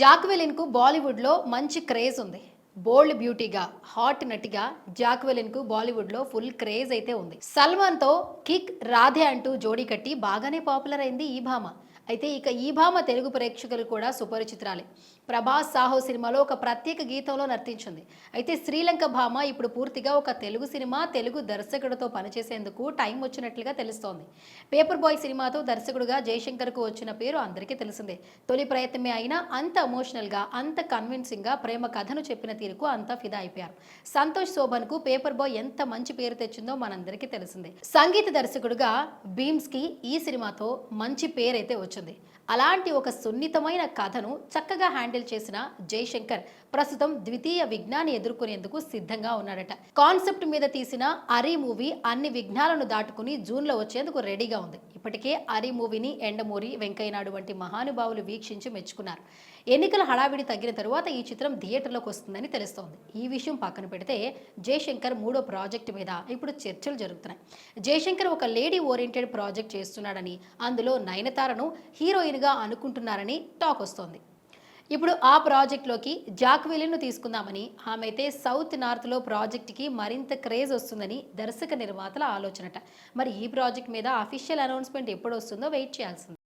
జాక్వెలిన్కు బాలీవుడ్లో మంచి క్రేజ్ ఉంది. బోల్డ్ బ్యూటీగా హాట్ నటిగా జాక్వెలిన్కు బాలీవుడ్లో ఫుల్ క్రేజ్ అయితే ఉంది. సల్మాన్తో కిక్ రాధే అంటూ జోడీ కట్టి బాగానే పాపులర్ అయింది ఈ భామ. అయితే ఇక ఈ భామ తెలుగు ప్రేక్షకులు కూడా సుపరిచిత్రాలే. ప్రభాస్ సాహో సినిమాలో ఒక ప్రత్యేక గీతంలో నర్తించింది. అయితే శ్రీలంక భామ ఇప్పుడు పూర్తిగా ఒక తెలుగు సినిమా తెలుగు దర్శకుడితో పనిచేసేందుకు టైం వచ్చినట్లుగా తెలుస్తోంది. పేపర్ బాయ్ సినిమాతో దర్శకుడుగా జయశంకర్కు వచ్చిన పేరు అందరికీ తెలిసిందే. తొలి ప్రయత్నమే అయినా అంత ఎమోషనల్గా అంత కన్విన్సింగ్గా ప్రేమ కథను చెప్పిన తీరుకు అంతా ఫిదా అయిపోయారు. సంతోష్ శోభన్కు పేపర్ బాయ్ ఎంత మంచి పేరు తెచ్చిందో మనందరికీ తెలిసిందే. సంగీత దర్శకుడుగా బీమ్స్కి ఈ సినిమాతో మంచి పేరైతే వచ్చింది. అలాంటి ఒక సున్నితమైన కథను చక్కగా హ్యాండిల్ చేసిన జయశంకర్ ప్రస్తుతం ద్వితీయ విఘ్నాన్ని ఎదుర్కొనేందుకు సిద్ధంగా ఉన్నాడట. కాన్సెప్ట్ మీద తీసిన అరీ మూవీ అన్ని విఘ్నాలను దాటుకుని జూన్లో వచ్చేందుకు రెడీగా ఉంది. ఇప్పటికే అరీ మూవీని ఎండమూరి వెంకయ్యనాయుడు వంటి మహానుభావులు వీక్షించి మెచ్చుకున్నారు. ఎన్నికల హడావిడి తగ్గిన తరువాత ఈ చిత్రం థియేటర్లోకి వస్తుందని తెలుస్తోంది. ఈ విషయం పక్కన పెడితే జయశంకర్ మూడో ప్రాజెక్టు మీద ఇప్పుడు చర్చలు జరుగుతున్నాయి. జయశంకర్ ఒక లేడీ ఓరియంటెడ్ ప్రాజెక్ట్ చేస్తున్నాడని అందులో నయనతారను హీరోయిన్గా అనుకుంటున్నారని టాక్ వస్తోంది. ఇప్పుడు ఆ ప్రాజెక్ట్లోకి జాక్వెలిన్ను తీసుకుందామని ఆమె అయితే సౌత్ నార్త్లో ప్రాజెక్ట్కి మరింత క్రేజ్ వస్తుందని దర్శక నిర్మాతల ఆలోచనట. మరి ఈ ప్రాజెక్ట్ మీద అఫీషియల్ అనౌన్స్మెంట్ ఎప్పుడు వస్తుందో వెయిట్ చేయాల్సింది.